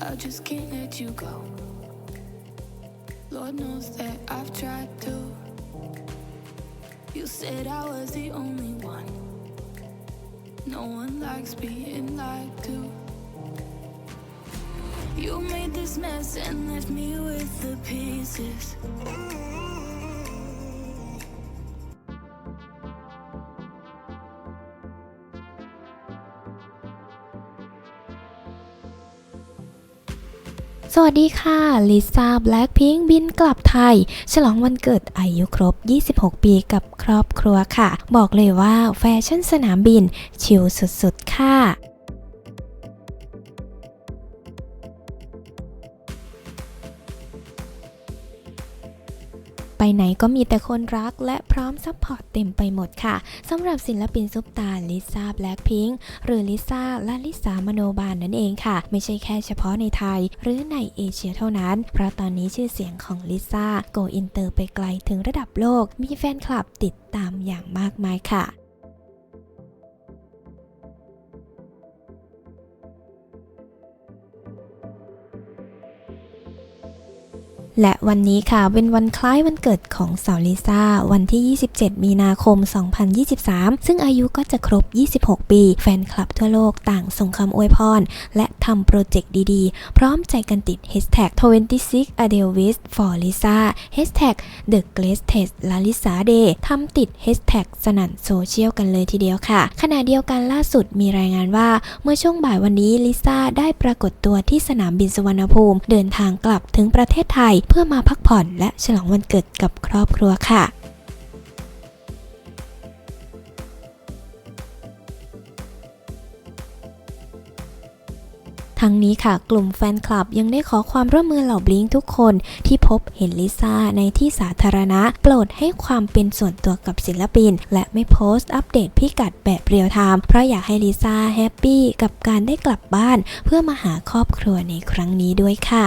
I just can't let you go. Lord knows that I've tried to. You said I was the only one. No one likes being lied to. You made this mess and left me with the สวัสดีค่ะ ลิซ่าแบล็ k พิงบินกลับไทย ฉลองวันเกิดอายุครบ 26 ปีกับครอบครัวค่ะ บอกเลยว่าแฟชั่นสนามบิน ชิลสุดๆ ค่ะ ไปไหนก็มีแต่คนรักและพร้อมซัพพอร์ตเต็มไปหมดค่ะสำหรับศิลปินซุปตาลิซ่าแบล็คพิงค์หรือลิซ่าและลิสามโนบาลนั่นเองค่ะ ไม่ใช่แค่เฉพาะในไทย หรือในเอเชียเท่านั้น เพราะตอนนี้ชื่อเสียงของลิซ่าโกอินเตอร์ไปไกลถึงระดับโลก มีแฟนคลับติดตามอย่างมากมายค่ะ และวันนี้ค่ะเป็นวันคล้ายวันเกิดของสาวลิซ่า วันที่ 27 มีนาคม 2023 ซึ่งอายุก็จะครบ 26 ปี แฟนคลับทั่วโลกต่างส่งคำอวยพร และทำโปรเจกต์ดีๆ พร้อมใจกันติด hashtag 26 a d e l w i s for Lisa hashtag the greatest Lalisa Day ทำติด hashtag สนั่นโซเชียลกันเลยทีเดียวค่ะ ขณะเดียวกันล่าสุดมีรายงานว่า เมื่อช่วงบ่ายวันนี้ลิซ่าได้ปรากฏตัวที่สนามบินสุวรรณภูมิ เดินทางกลับถึงประเทศไทย เพื่อมาพักผ่อนและฉลองวันเกิดกับครอบครัวค่ะ ทั้งนี้ค่ะ กลุ่มแฟนคลับยังได้ขอความร่วมมือเหล่าบลิงทุกคนที่พบเห็นลิซ่าในที่สาธารณะ โปรดให้ความเป็นส่วนตัวกับศิลปิน และไม่โพสต์อัปเดตพิกัดแบบเรียลไทม์เพราะอยากให้ลิซ่าแฮปปี้กับการได้กลับบ้าน เพื่อมาหาครอบครัวในครั้งนี้ด้วยค่ะ